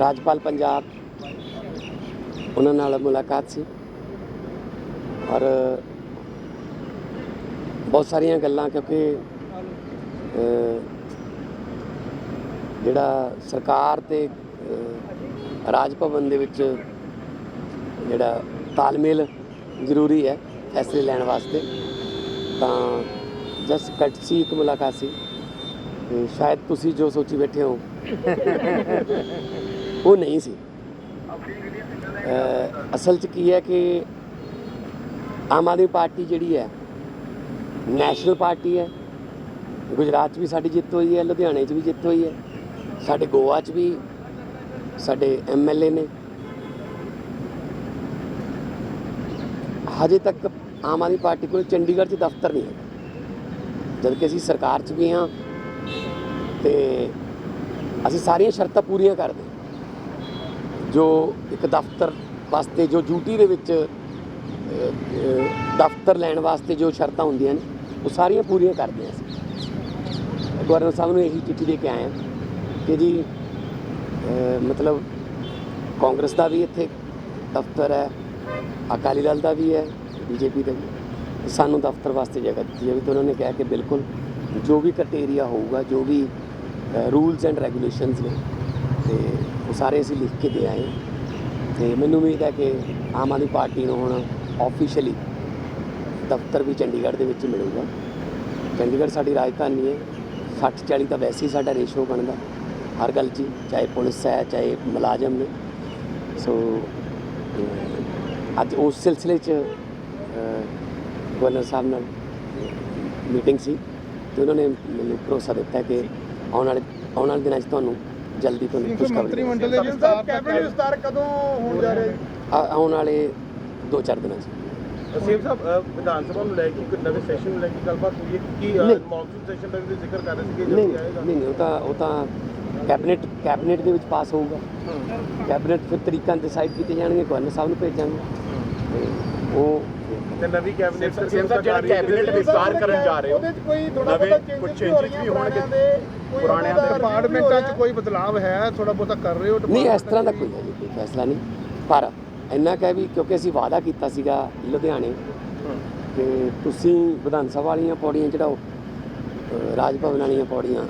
ਰਾਜਪਾਲ ਪੰਜਾਬ, ਉਹਨਾਂ ਨਾਲ ਮੁਲਾਕਾਤ ਸੀ। ਔਰ ਬਹੁਤ ਸਾਰੀਆਂ ਗੱਲਾਂ ਕਿਉਂਕਿ ਜਿਹੜਾ ਸਰਕਾਰ ਤੇ ਰਾਜ ਭਵਨ ਦੇ ਵਿੱਚ ਜਿਹੜਾ ਤਾਲਮੇਲ ਜ਼ਰੂਰੀ ਹੈ ਫੈਸਲੇ ਲੈਣ ਵਾਸਤੇ, ਤਾਂ ਜਸ ਕਟਸੀ ਇੱਕ ਮੁਲਾਕਾਤ ਸੀ। ਸ਼ਾਇਦ ਤੁਸੀਂ ਜੋ ਸੋਚੀ ਬੈਠੇ ਹੋ ਉਹ ਨਹੀਂ ਸੀ। ਅਸਲ 'ਚ ਕੀ ਹੈ ਕਿ ਆਮ ਆਦਮੀ ਪਾਰਟੀ ਜਿਹੜੀ ਹੈ, ਨੈਸ਼ਨਲ ਪਾਰਟੀ ਹੈ, ਗੁਜਰਾਤ 'ਚ ਵੀ ਸਾਡੀ ਜਿੱਤ ਹੋਈ ਹੈ, ਲੁਧਿਆਣੇ 'ਚ ਵੀ ਜਿੱਤ ਹੋਈ ਹੈ, ਸਾਡੇ ਗੋਆ 'ਚ ਵੀ, ਸਾਡੇ ਐਮਐਲਏ ਨੇ। ਹਜੇ ਤੱਕ ਆਮ ਆਦਮੀ ਪਾਰਟੀ ਕੋਲ ਚੰਡੀਗੜ੍ਹ 'ਚ ਦਫ਼ਤਰ ਨਹੀਂ ਹੈ ਜਦਕਿ ਅਸੀਂ ਸਰਕਾਰ 'ਚ ਵੀ ਹਾਂ ਤੇ ਅਸੀਂ ਸਾਰੀਆਂ ਸ਼ਰਤਾਂ ਪੂਰੀਆਂ ਕਰਦੇ। ਜੋ ਇੱਕ ਦਫ਼ਤਰ ਵਾਸਤੇ, ਜੋ ਡਿਊਟੀ ਦੇ ਵਿੱਚ ਦਫ਼ਤਰ ਲੈਣ ਵਾਸਤੇ ਜੋ ਸ਼ਰਤਾਂ ਹੁੰਦੀਆਂ ਨੇ, ਉਹ ਸਾਰੀਆਂ ਪੂਰੀਆਂ ਕਰਦੇ ਹਾਂ ਅਸੀਂ। ਗਵਰਨਰ ਸਾਹਿਬ ਨੂੰ ਇਹੀ ਚਿੱਠੀ ਦੇ ਕੇ ਆਏ ਹਾਂ ਕਿ ਜੀ ਮਤਲਬ ਕਾਂਗਰਸ ਦਾ ਵੀ ਇੱਥੇ ਦਫ਼ਤਰ ਹੈ, ਅਕਾਲੀ ਦਲ ਦਾ ਵੀ ਹੈ, ਬੀਜੇਪੀ ਦਾ ਵੀ ਸਾਨੂੰ ਦਫ਼ਤਰ ਵਾਸਤੇ ਜਗ੍ਹਾ ਦਿੱਤੀ ਜਾਵੇ ਤਾਂ ਉਹਨਾਂ ਨੇ ਕਿਹਾ ਕਿ ਬਿਲਕੁਲ ਜੋ ਵੀ ਕ੍ਰਾਈਟੇਰੀਆ ਹੋਊਗਾ, ਜੋ ਵੀ ਰੂਲਸ ਐਂਡ ਰੈਗੂਲੇਸ਼ਨਸ ਨੇ ਤੇ ਉਹ ਸਾਰੇ ਅਸੀਂ ਲਿਖ ਕੇ ਦੇ ਆਏ ਹਾਂ। ਤੇ ਮੈਨੂੰ ਉਮੀਦ ਹੈ ਕਿ ਆਮ ਆਦਮੀ ਪਾਰਟੀ ਨੂੰ ਹੁਣ ਆਫੀਸ਼ੀਅਲੀ ਦਫ਼ਤਰ ਵੀ ਚੰਡੀਗੜ੍ਹ ਦੇ ਵਿੱਚ ਮਿਲੂਗਾ। ਚੰਡੀਗੜ੍ਹ ਸਾਡੀ ਰਾਜਧਾਨੀ ਹੈ। 60 40 ਤਾਂ ਵੈਸੇ ਹੀ ਸਾਡਾ ਰੇਸ਼ੋ ਬਣਦਾ। ਹਰ ਗੱਲ 'ਚ ਹੀ, ਚਾਹੇ ਪੁਲਿਸ ਹੈ ਚਾਹੇ ਮੁਲਾਜ਼ਮ ਨੇ। ਸੋ ਅੱਜ ਉਸ ਸਿਲਸਿਲੇ 'ਚ ਗਵਰਨਰ ਸਾਹਿਬ ਨਾਲ ਮੀਟਿੰਗ ਸੀ। ਤੇ ਉਹਨਾਂ ਨੇ ਮੈਨੂੰ ਭਰੋਸਾ ਦਿੱਤਾ ਕਿ ਆਉਣ ਵਾਲੇ ਆਉਣ ਵਾਲੇ ਦਿਨਾਂ 'ਚ ਤੁਹਾਨੂੰ ਜਲਦੀ ਤੁਹਾਨੂੰ ਕੋਈ ਖੁਸ਼ਖਬਰੀ ਮੰਤਰੀ ਦੇਵਾਂਗੇ। ਮੰਡਲ ਦੇ ਵਿਸਤਾਰ ਕੈਬਨਿਟ ਵਿਸਤਾਰ ਕਦੋਂ ਹੋਣ ਜਾ ਰਿਹਾ ਜੀ? ਆ- ਆਉਣ ਵਾਲੇ 2-4 ਦਿਨਾਂ 'ਚ। ਸੀਐਮ ਸਾਹਿਬ ਅ, ਵਿਧਾਨ ਸਭਾ ਨੂੰ ਲੈ ਕੇ ਇੱਕ ਨਵੇਂ ਸੈਸ਼ਨ ਨੂੰ ਲੈ ਕੇ ਗੱਲਬਾਤ ਹੋਈ ਹੈ ਕਿ ਨਹੀਂ। ਮੌਨਸੂਨ ਸੈਸ਼ਨ ਦਾ ਵੀ ਜ਼ਿਕਰ ਕਰ ਰਹੇ ਸੀ ਕਿ ਨਹੀਂ ਜਲਦੀ ਆਏਗਾ? ਨਹੀਂ ਨਹੀਂ, ਉਹ ਤਾਂ ਉਹ ਤਾਂ ਕੈਬਨਿਟ ਕੈਬਨਿਟ ਦੇ ਵਿੱਚ ਪਾਸ ਹੋਊਗਾ। ਕੈਬਨਿਟ ਫਿਰ ਤਰੀਕਾਂ ਡਿਸਾਈਡ ਕੀਤੇ ਜਾਣਗੇ ਗਵਰਨਰ ਸਾਹਿਬ ਨੂੰ ਭੇਜਾਂਗੇ। ਤੇ ਉਹ ਤੇ ਨਵੀਂ ਕੈਬਨਿਟ ਸਾਹਿਬ ਜਿਹੜਾ ਕੈਬਨਿਟ ਵਿਸਤਾਰ ਕਰਨ ਜਾ ਰਹੇ ਹੋ। ਉਹਦੇ 'ਚ ਕੋਈ ਥੋੜਾ ਬਹੁਤਾ ਚੇਂਜਸ ਵੀ ਹੋਣਗੇ। ਪੁਰਾਣਿਆਂ ਦੇ ਦੇ ਡਿਪਾਰਟਮੈਂਟਾਂ 'ਚ ਕੋਈ ਬਦਲਾਵ ਹੈ? ਥੋੜਾ ਬਹੁਤਾ ਕਰ ਰਹੇ ਹੋ ਨਹੀਂ ਇਸ ਤਰ੍ਹਾਂ ਦਾ ਕੋਈ ਫੈਸਲਾ ਨਹੀਂ। ਪਰ ਇੰਨਾ ਕਹਿ ਵੀ ਕਿਉਂਕਿ ਅਸੀਂ ਵਾਅਦਾ ਕੀਤਾ ਸੀਗਾ ਲੁਧਿਆਣੇ ਕਿ ਤੁਸੀਂ ਵਿਧਾਨ ਸਭਾ ਵਾਲੀਆਂ ਪੌੜੀਆਂ ਚੜਾਓ ਰਾਜ ਭਵਨ ਵਾਲੀਆਂ ਪੌੜੀਆਂ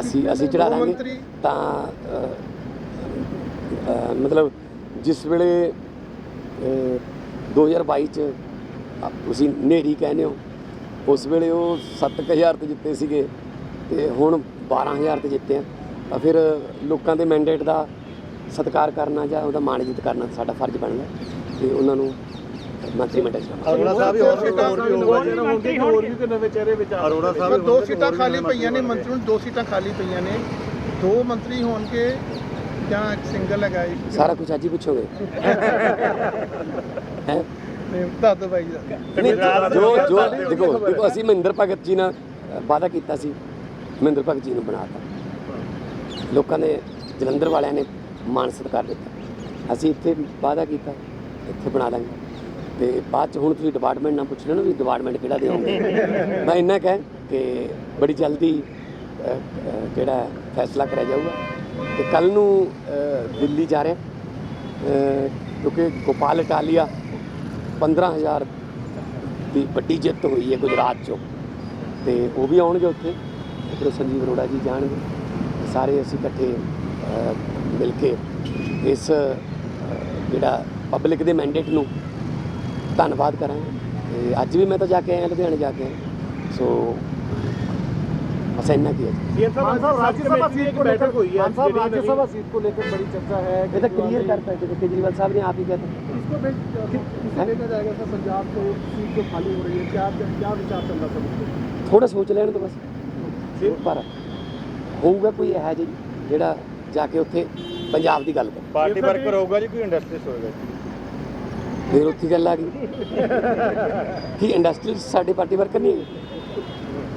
ਅਸੀਂ ਅਸੀਂ ਚੜਾ ਦਾਂਗੇ। ਤਾਂ ਮਤਲਬ ਜਿਸ ਵੇਲੇ 2022 ਚ ਤੁਸੀਂ ਨੇਰੀ ਕਹਿੰਦੇ ਹੋ। ਉਸ ਵੇਲੇ ਉਹ 7000 ਤੇ ਜਿੱਤੇ ਸੀਗੇ ਤੇ ਹੁਣ 12000 ਤੇ ਜਿੱਤੇ ਆ। ਤਾਂ ਫਿਰ ਲੋਕਾਂ ਦੇ ਮੈਂਡੇਟ ਦਾ ਸਤਿਕਾਰ ਕਰਨਾ ਜਾਂ ਉਹਦਾ ਮਾਣਜਿਤ ਕਰਨਾ ਸਾਡਾ ਫਰਜ਼ ਬਣਦਾ ਤੇ ਉਹਨਾਂ ਨੂੰ ਮੰਤਰੀ ਮੰਡਲ ਚ। ਅਰੋੜਾ ਸਾਹਿਬ ਵੀ ਹੋਰ ਵੀ ਹੋਰ ਵੀ ਹੋਊਗਾ ਹੋਰ ਵੀ ਕੋਈ ਨਵੇਂ ਚਿਹਰੇ ਵਿੱਚ ਅਰੋੜਾ ਸਾਹਿਬ ਦੋ ਸੀਟਾਂ ਖਾਲੀ ਪਈਆਂ ਨੇ ਮੰਤਰੀ ਨੂੰ ਦੋ ਸੀਟਾਂ ਖਾਲੀ ਪਈਆਂ ਨੇ। ਦੋ ਮੰਤਰੀ ਹੋਣਗੇ ਜਾਂ ਇੱਕ ਸਿੰਗਲ ਹੈਗਾ ਸਾਰਾ ਕੁਝ ਅੱਜ ਹੀ ਪੁੱਛੋਗੇ। ਹੈ? ਦੱਸ ਬਾਈ ਜੋ ਜੋ ਦੇਖੋ ਦੇਖੋ ਅਸੀਂ ਮਹਿੰਦਰ ਭਗਤ ਜੀ ਨਾਲ ਵਾਅਦਾ ਕੀਤਾ ਸੀ। ਮਹਿੰਦਰ ਭਗਤ ਜੀ ਨੂੰ ਬਣਾਤਾ। ਲੋਕਾਂ ਨੇ ਜਲੰਧਰ ਵਾਲਿਆਂ ਨੇ ਮਾਣ ਸਤਿਕਾਰ ਦਿੱਤਾ। ਅਸੀਂ ਇੱਥੇ ਵਾਅਦਾ ਕੀਤਾ ਇੱਥੇ ਬਣਾ ਦਾਂਗੇ। ਤੇ ਬਾਅਦ ਚ ਹੁਣ ਤੁਸੀਂ ਡਿਪਾਰਟਮੈਂਟ ਨਾਲ ਪੁੱਛ ਲੈਣਾ ਵੀ ਡਿਪਾਰਟਮੈਂਟ ਕਿਹੜਾ ਦੇਵਾਂਗੇ ਮੈਂ ਇੰਨਾ ਕਹਿ ਕਿ ਬੜੀ ਜਲਦੀ ਜਿਹੜਾ ਫੈਸਲਾ ਕਰਿਆ ਜਾਊਗਾ। ਤੇ ਕੱਲ ਨੂੰ ਦਿੱਲੀ ਜਾ ਰਿਹਾ। ਕਿਉਂਕਿ ਗੋਪਾਲ ਇਟਾਲੀਆ 15000 ਦੀ ਵੱਡੀ ਜਿੱਤ ਹੋਈ ਹੈ ਗੁਜਰਾਤ ਚੋਂ। ਤੇ ਉਹ ਵੀ ਆਉਣਗੇ ਉੱਥੇ। ਫਿਰ ਸੰਜੀਵ ਅਰੋੜਾ ਜੀ ਜਾਣਗੇ। ਸਾਰੇ ਅਸੀਂ ਇਕੱਠੇ ਮਿਲ ਕੇ ਇਸ ਜਿਹੜਾ ਪਬਲਿਕ ਦੇ ਮੈਂਡੇਟ ਨੂੰ ਧੰਨਵਾਦ ਕਰਾਂਗੇ। ਤੇ ਅੱਜ ਵੀ ਮੈਂ ਤਾਂ ਜਾ ਕੇ ਆਇਆ ਲੁਧਿਆਣੇ ਜਾ ਕੇ ਸੋ ਬਸ ਇੰਨਾ ਕੀ ਹੈ। ਜੀ ਸਾਹਿਬ ਰਾਜ ਸਭਾ ਸੀਟ ਕੋ ਹੋਈ ਹੈ ਰਾਜ ਸਭਾ ਸੀਟ ਕੋ ਲੈ ਕੇ ਬੜੀ ਚਰਚਾ ਹੈ ਇਹ ਤਾਂ ਕਲੀਅਰ ਕਰਤਾ ਹੈ ਕੇਜਰੀਵਾਲ ਸਾਹਿਬ ਨੇ ਆਪ ਹੀ ਕਹਤਾ इसको फिर किसे लेकर जाएगा सर पंजाब से सीट जो खाली हो रही है क्या क्या विचार चल रहा सर उसको ਥੋੜਾ ਸੋਚ ਲੈਣ ਤੋਂ ਬਸ ਪਰ ਹੋਊਗਾ ਕੋਈ ਇਹੋ ਜਿਹੀ ਜਿਹੜਾ ਜਾ ਕੇ ਉੱਥੇ ਪੰਜਾਬ ਦੀ ਗੱਲ ਕਰੇ ਪਾਰਟੀ ਵਰਕਰ ਹੋਊਗਾ ਜੀ ਕੋਈ ਇੰਡਸਟਰੀਸ ਹੋਏਗਾ ਫਿਰ ਉੱਥੇ ਗੱਲ ਆ ਗਈ ਕੀ ਇੰਡਸਟਰੀਅਲਿਸਟ ਸਾਡੇ ਪਾਰਟੀ ਵਰਕਰ ਨਹੀਂ ਹੈਗੇ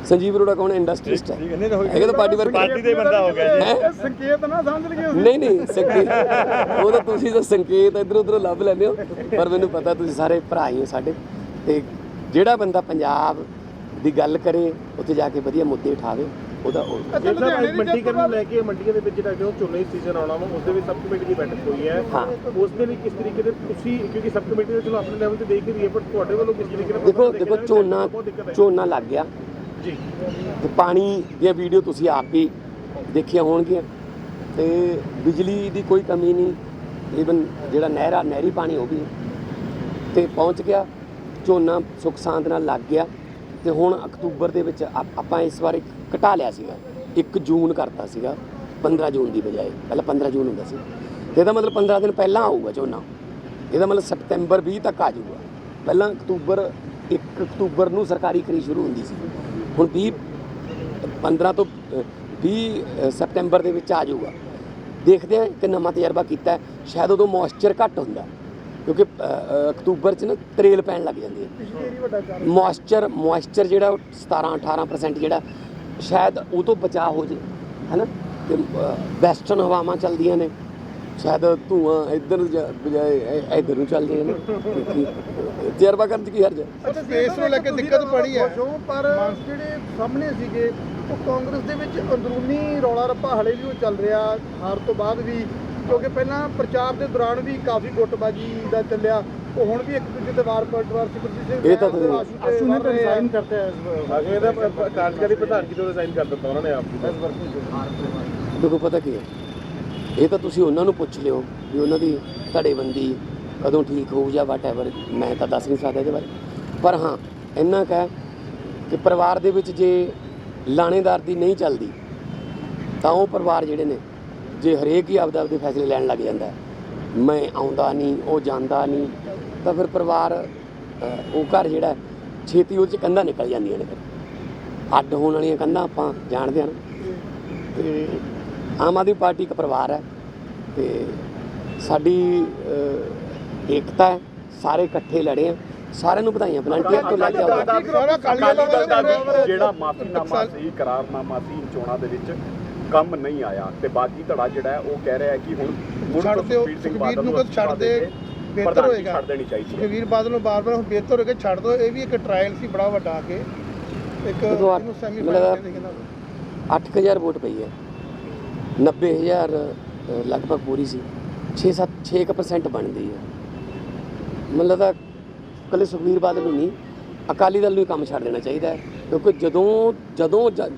ਸੰਜੀਵ ਅਰੋੜਾ ਕੌਣ ਇੰਡਸਟਰੀਅਲਿਸਟ ਹੈ। ਹੈਗੇ ਤਾਂ ਪਾਰਟੀ ਵਰਕਰ ਪਾਰਟੀ ਦੇ ਬੰਦਾ ਹੋ ਗਿਆ ਜੀ। ਸੰਕੇਤ ਨਾ ਸਮਝ ਲਈਏ ਨਹੀਂ ਨਹੀਂ ਸੰਕੇਤ ਉਹ ਤਾਂ ਤੁਸੀਂ ਤਾਂ ਸੰਕੇਤ ਇਧਰ ਉਧਰ ਲੱਭ ਲੈਂਦੇ ਹੋ। ਪਰ ਮੈਨੂੰ ਪਤਾ ਤੁਸੀਂ ਸਾਰੇ ਭਰਾ ਹੀ ਹੋ ਸਾਡੇ। ਤੇ ਜਿਹੜਾ ਬੰਦਾ ਪੰਜਾਬ ਦੀ ਗੱਲ ਕਰੇ ਉੱਥੇ ਜਾ ਕੇ ਵਧੀਆ ਮੁੱਦੇ ਉਠਾਵੇ ਉਹਦਾ ਉਹ- ਜੇ ਸਾਹਿਬ ਮੰਡੀਕਰਨ ਨੂੰ ਲੈ ਕੇ ਮੰਡੀਆਂ ਦੇ ਵਿੱਚ ਜਿਹੜਾ ਜੋ ਝੋਨੇ ਸੀਜ਼ਨ ਆਉਣਾ ਵਾ ਉਸ ਦੇ ਵਿੱਚ ਸਬ ਕਮੇਟੀ ਦੀ ਬੈਠਕ ਹੋਈ ਹੈ। ਹਾਂ। ਉਸ ਦੇ ਲਈ ਕਿਸ ਤਰੀਕੇ ਦੇ ਤੁਸੀਂ ਕਿਉਂਕਿ ਸਬ ਕਮੇਟੀ ਦੇ ਚਲੋ ਆਪਣੇ ਲੈਵਲ ਤੇ ਦੇਖ ਰਹੀ ਹੈ ਪਰ ਤੁਹਾਡੇ ਵੱਲੋਂ ਕਿਸ ਤਰੀਕੇ ਨਾਲ ਦੇਖੋ ਦੇਖੋ ਝੋਨਾ। ਝੋਨਾ ਲੱਗ ਗਿਆ। ਜੀ। ਤੇ ਪਾਣੀ ਦੀਆਂ ਵੀਡੀਓ ਤੁਸੀਂ ਆਪ ਹੀ ਦੇਖੀਆਂ ਹੋਣਗੀਆਂ। ਤੇ ਬਿਜਲੀ ਦੀ ਕੋਈ ਕਮੀ ਨਹੀਂ। ਈਵਨ ਜਿਹੜਾ ਨਹਿਰਾ, ਨਹਿਰੀ ਪਾਣੀ ਉਹ ਵੀ ਤੇ ਪਹੁੰਚ ਗਿਆ। ਝੋਨਾ ਸੁੱਖ ਸਾਂਦ ਨਾਲ ਲੱਗ ਗਿਆ। ਤੇ ਹੁਣ ਅਕਤੂਬਰ ਦੇ ਵਿੱਚ ਆਪ- ਆਪਾਂ ਇਸ ਵਾਰ ਘਟਾ ਲਿਆ ਸੀਗਾ। 1 ਜੂਨ ਕਰਤਾ ਸੀਗਾ। 15 ਜੂਨ ਦੀ ਬਜਾਏ। ਪਹਿਲਾਂ 15 ਜੂਨ ਹੁੰਦਾ ਸੀ। ਤੇ ਇਹਦਾ ਮਤਲਬ 15 ਦਿਨ ਪਹਿਲਾਂ ਆਊਗਾ ਝੋਨਾ। ਇਹਦਾ ਮਤਲਬ ਸਤੰਬਰ 20 ਤੱਕ ਆ ਜਾਊਗਾ। ਪਹਿਲਾਂ ਅਕਤੂਬਰ 1 ਅਕਤੂਬਰ ਨੂੰ ਸਰਕਾਰੀ ਖਰੀਦ ਸ਼ੁਰੂ ਹੁੰਦੀ ਸੀ। ਹੁਣ 20 15 ਤੋਂ ਅ, 20 ਅ, ਸਤੰਬਰ ਦੇ ਵਿੱਚ ਆ ਜਾਊਗਾ। ਦੇਖਦੇ ਆ ਇੱਕ ਨਵਾਂ ਤਜਰਬਾ ਕੀਤਾ ਹੈ, ਸ਼ਾਇਦ ਉਦੋਂ ਮੋਇਸਚਰ ਘੱਟ ਹੁੰਦਾ ਕਿਉਂਕਿ ਅਕਤੂਬਰ 'ਚ ਨਾ ਤਰੇਲ ਪੈਣ ਲੱਗ ਜਾਂਦੀ ਹੈ। ਮੋਇਸਚਰ ਮੋਇਸਚਰ ਜਿਹੜਾ ਉਹ 17 18% ਜਿਹੜਾ ਸ਼ਾਇਦ ਉਹ ਤੋਂ ਬਚਾਅ ਹੋ ਜੇ ਹੈਨਾ? ਤੇ ਵੈਸਟਰਨ ਹਵਾਵਾਂ ਚੱਲਦੀਆਂ ਨੇ। ਸ਼ਾਇਦ ਧੂਆਂ ਇੱਧਰ ਜਾ- ਬਜਾਏ ਇ- ਇੱਧਰ ਨੂੰ ਚੱਲ ਜੇ ਨਾ। ਤਜਰਬਾ ਕਰਨ 'ਚ ਕੀ ਹਰਜ ਹੈ? ਅੱਛਾ ਸਪੇਸ ਨੂੰ ਲੈ ਕੇ ਦਿੱਕਤ ਪੜੀ ਹੈ। ਪਰ ਜਿਹੜੇ ਸਾਹਮਣੇ ਸੀਗੇ ਉਹ ਕਾਂਗਰਸ ਦੇ ਵਿੱਚ ਅੰਦਰੂਨੀ ਰੌਲਾ ਰੱਪਾ ਹਲੇ ਵੀ ਉਹ ਚੱਲ ਰਿਹਾ ਹਾਰ ਤੋਂ ਬਾਅਦ ਵੀ ਕਿਉਂਕਿ ਪਹਿਲਾਂ ਪ੍ਰਚਾਰ ਦੇ ਦੌਰਾਨ ਵੀ ਕਾਫੀ ਗੁੱਟਬਾਜੀ ਦਾ ਚੱਲਿਆ। ਉਹ ਹੁਣ ਵੀ ਇੱਕ ਦੂਜੇ ਤੇ ਵਾਰ ਪਲਟਵਾਰ ਸੀ ਪ੍ਰਤੀ ਸਿੰਘ ਇਹ ਤਾਂ ਤੁਸੀਂ- ਆਸ਼ੂ ਨੇ ਰਿਜ਼ਾਈਨ ਕਰਤੇ ਹੈ ਅਗਲੇ ਦਾ ਪ- ਪ- ਕਾਰਜਕਾਰੀ ਪ੍ਰਧਾਨਗੀ ਤੋਂ ਰਿਜ਼ਾਈਨ ਕਰ ਦਿੱਤਾ ਉਹਨਾਂ ਨੇ ਆਪ ਜੀ ਦੇਖੋ ਪਤਾ ਕੀ ਹੈ? ਇਹ ਤਾਂ ਤੁਸੀਂ ਉਹਨਾਂ ਨੂੰ ਪੁੱਛ ਲਿਓ ਵੀ ਉਹਨਾਂ ਦੀ ਧੜੇਬੰਦੀ ਕਦੋਂ ਠੀਕ ਹੋਊ ਜਾਂ ਵਾਟਐਵਰ ਮੈਂ ਤਾਂ ਦੱਸ ਨਹੀਂ ਸਕਦਾ ਇਹਦੇ ਬਾਰੇ। ਪਰ ਹਾਂ, ਇੰਨਾ ਕੁ ਕਿ ਪਰਿਵਾਰ ਦੇ ਵਿੱਚ ਜੇ ਲਾਣੇਦਾਰ ਦੀ ਨਹੀਂ ਚੱਲਦੀ, ਤਾਂ ਉਹ ਪਰਿਵਾਰ ਜਿਹੜੇ ਨੇ, ਜੇ ਹਰੇਕ ਹੀ ਆਪਦਾ ਆਪਦੇ ਫੈਸਲੇ ਲੈਣ ਲੱਗ ਜਾਂਦਾ ਮੈਂ ਆਉਂਦਾ ਨਹੀਂ, ਉਹ ਜਾਂਦਾ ਨਹੀਂ, ਤਾਂ ਫਿਰ ਪਰਿਵਾਰ ਉਹ ਘਰ ਜਿਹੜਾ ਛੇਤੀ ਉਹ ਚ ਕੰਧਾਂ ਨਿਕਲ ਜਾਂਦੀਆਂ ਨੇ ਅੱਡ ਹੋਣ ਵਾਲੀਆਂ ਕੰਧਾਂ ਆਪਾਂ ਜਾਣਦੇ ਹਾਂ ਨਾ। ਤੇ ਆਮ ਆਦਮੀ ਪਾਰਟੀ ਇੱਕ ਪਰਿਵਾਰ ਹੈ ਤੇ ਸਾਡੀ ਏਕਤਾ ਹੈ ਸਾਰੇ ਇਕੱਠੇ ਲੜੇ ਆ ਸਾਰਿਆਂ ਨੂੰ ਵਧਾਈਆਂ ਪਲੰਟੀਅਰ ਤੋਂ ਲੈ ਕੇ ਆਉਂਦਾ ਜਿਹੜਾ ਮਾਫੀਨਾਮਾ ਸੀ ਕਰਾਰਨਾਮਾ ਸੀ ਚੋਣਾਂ ਦੇ ਵਿੱਚ ਕੰਮ ਨਹੀਂ ਆਇਆ ਤੇ ਬਾਗੀ ਧੜਾ ਜਿਹੜਾ ਹੈ ਉਹ ਕਹਿ ਰਿਹਾ ਹੈ ਕਿ ਹੁਣ ਮੁੜ ਸੁਖਬੀਰ ਸਿੰਘ ਸੁਖਬੀਰ ਬਾਦਲ ਨੂੰ ਛੱਡ ਦੇ, ਬਿਹਤਰ ਹੋਏਗਾ। ਛੱਡ ਦੇਣੀ ਚਾਹੀਦੀ ਹੈ। ਸੁਖਵੀਰ ਬਾਦਲ ਨੂੰ ਬਾਰ-ਬਾਰ ਹੁਣ ਬਿਹਤਰ ਹੋ ਕੇ ਛੱਡ ਦੋ ਇਹ ਵੀ ਇੱਕ ਟ੍ਰਾਇਲ ਸੀ ਬੜਾ ਵੱਡਾ ਕੇ ਇੱਕ ਇਹਨੂੰ ਸੈਮੀ ਫਾਈਨਲ ਕਹਿੰਦਾ 8000 ਵੋਟ ਪਈ ਹੈ। 90000 ਅਹ, ਲਗਭਗ ਪੂਰੀ ਸੀ। 6-7 6% ਬਣਦੀ ਹੈ ਮਤਲਬ ਲੱਗਦਾ ਕੱਲੇ ਸੁਖਵੀਰ ਬਾਦਲ ਨੂੰ ਨਹੀਂ ਅਕਾਲੀ ਦਲ ਨੂੰ ਹੀ ਕੰਮ ਛੱਡ ਦੇਣਾ ਚਾਹੀਦਾ ਹੈ। ਕਿਉਂਕਿ ਜਦੋਂ ਜਦੋਂ ਜ-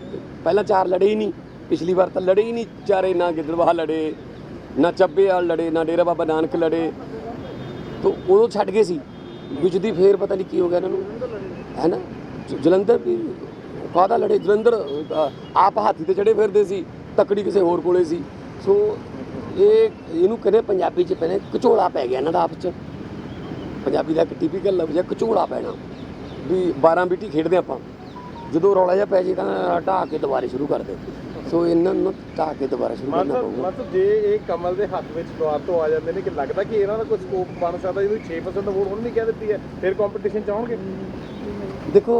ਪਹਿਲਾਂ ਚਾਰ ਲੜੇ ਹੀ ਨਹੀਂ ਪਿਛਲੀ ਵਾਰ ਤਾਂ ਲੜੇ ਹੀ ਨਹੀਂ ਚਾਰੇ ਨਾ ਗਿੱਦੜਵਾਹ ਲੜੇ ਨਾ ਚੱਬੇ ਵਾਲ ਲੜੇ ਨਾ ਡੇਰਾ ਬਾਬਾ ਨਾਨਕ ਲੜੇ। ਤੋ ਉਦੋਂ ਛੱਡ ਗਏ ਸੀ। ਵਿੱਚ ਫੇਰ ਪਤਾ ਨਹੀਂ ਕੀ ਹੋ ਗਿਆ ਇਹਨਾਂ ਨੂੰ। ਹੈ ਨਾ? ਜਲੰਧਰ ਵੀ ਕਾਹਦਾ ਲੜੇ? ਜਲੰਧਰ ਆਪ ਹਾਥੀ ਤੇ ਚੜੇ ਫਿਰਦੇ ਸੀ। ਤਕੜੀ ਕਿਸੇ ਹੋਰ ਕੋਲੇ ਸੀ। ਸੋ ਇਹ ਇਹਨੂੰ ਕਹਿੰਦੇ ਪੰਜਾਬੀ ਚ ਪਹਿਲੇ ਕਚੋਲਾ ਪੈ ਗਿਆ ਇਹਨਾਂ ਦਾ ਆਪਸ ਚ। ਪੰਜਾਬੀ ਦਾ ਇੱਕ ਟਿਪੀਕਲ ਲਫ਼ਜ਼ ਹੈ ਕਚੋਲਾ ਪੈਣਾ। ਵੀ 12 ਬੀਟੀ ਖੇਡਦੇ ਆਪਾਂ। ਜਦੋਂ ਰੌਲਾ ਜਿਹਾ ਪੈ ਜੇ ਤਾਂ ਢਾਹ ਕੇ ਦੁਬਾਰੇ ਸ਼ੁਰੂ ਕਰ ਦੇ ਸੋ ਇਹਨਾਂ ਨੂੰ ਢਾਹ ਕੇ ਦੁਬਾਰਾ ਸ਼ੁਰੂ ਕਰਨਾ ਪਊਗਾ। ਸਾਹਿਬ ਜੇ ਇਹ ਕਮਲ ਦੇ ਹੱਥ ਵਿੱਚ ਦੁਆਰ ਤੋਂ ਆ ਜਾਂਦੇ ਨੇ ਕਿ ਲੱਗਦਾ ਕਿ ਇਹਨਾਂ ਦਾ ਕੋਈ ਸਕੋਪ ਬਣ ਸਕਦਾ? ਜਿਹਨੂੰ 6% ਵੋਟ ਹੁਣ ਨਹੀਂ ਕਹਿ ਦਿੱਤੀ ਹੈ। ਫਿਰ ਕੰਪੀਟੀਸ਼ਨ ਚ ਆਉਣਗੇ? ਦੇਖੋ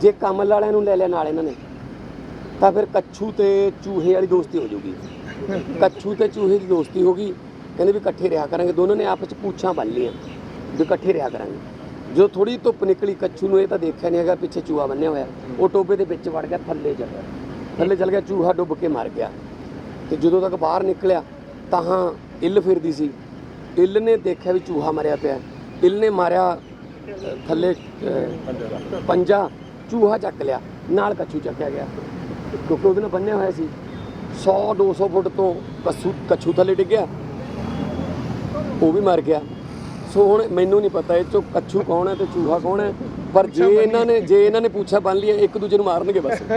ਜੇ ਕਮਲ ਵਾਲਿਆਂ ਨੂੰ ਲੈ ਲਿਆ ਨਾਲ ਇਹਨਾਂ ਨੇ ਤਾਂ ਫਿਰ ਕੱਛੂ ਤੇ ਚੂਹੇ ਵਾਲੀ ਦੋਸਤੀ ਹੋ ਜਾਊਗੀ। ਕੱਛੂ ਤੇ ਚੂਹੇ ਦੀ ਦੋਸਤੀ ਹੋ ਗਈ ਕਹਿੰਦੇ ਵੀ ਇਕੱਠੇ ਰਿਹਾ ਕਰਾਂਗੇ ਦੋਨੋਂ ਨੇ ਆਪਸ ਚ ਪੂਛਾਂ ਬੰਨ ਲੀਆਂ ਵੀ ਇਕੱਠੇ ਰਿਹਾ ਕਰਾਂਗੇ। ਜੋ ਥੋੜੀ ਧੁੱਪ ਨਿਕਲੀ ਕੱਛੂ ਨੂੰ ਇਹ ਤਾਂ ਦੇਖਿਆ ਨਹੀਂ ਹੈਗਾ ਪਿੱਛੇ ਚੂਹਾ ਬੰਨਿਆ ਹੋਇਆ। ਉਹ ਟੋਬੇ ਦੇ ਵਿੱਚ ਵੜ ਗਿਆ ਥੱਲੇ ਚੱਲ ਗਿਆ। ਥੱਲੇ ਚੱਲ ਗਿਆ ਚੂਹਾ ਡੁੱਬ ਕੇ ਮਰ ਗਿਆ। ਤੇ ਜਦੋਂ ਤੱਕ ਬਾਹਰ ਨਿਕਲਿਆ ਤਾਂ ਹਾਂ ਇੱਲ ਫਿਰਦੀ ਸੀ। ਇੱਲ ਨੇ ਦੇਖਿਆ ਵੀ ਚੂਹਾ ਮਰਿਆ ਪਿਆ। ਇੱਲ ਨੇ ਮਾਰਿਆ ਥੱਲੇ ਪੰਜਾ। ਚੂਹਾ ਚੱਕ ਲਿਆ ਨਾਲ ਕੱਛੂ ਚੱਕਿਆ ਗਿਆ। ਕਿਉਂਕਿ ਉਹਦੇ ਨਾਲ ਬੰਨਿਆ ਹੋਇਆ ਸੀ। 100 200 ਫੁੱਟ ਤੋਂ ਕੱਛੂ ਕੱਛੂ ਥੱਲੇ ਡਿੱਗਿਆ। ਉਹ ਵੀ ਮਰ ਗਿਆ। ਸੋ ਹੁਣ ਮੈਨੂੰ ਨਹੀਂ ਪਤਾ ਇਹ ਚੋਂ ਕੱਛੂ ਕੌਣ ਹੈ ਤੇ ਚੂਹਾ ਕੌਣ ਹੈ। ਪਰ ਜੇ ਇਹਨਾਂ ਨੇ ਜੇ ਇਹਨਾਂ ਨੇ ਪੁੱਛਾ ਬੰਨ ਲਿਆ ਇੱਕ ਦੂਜੇ ਨੂੰ ਮਾਰਨਗੇ ਬਸ।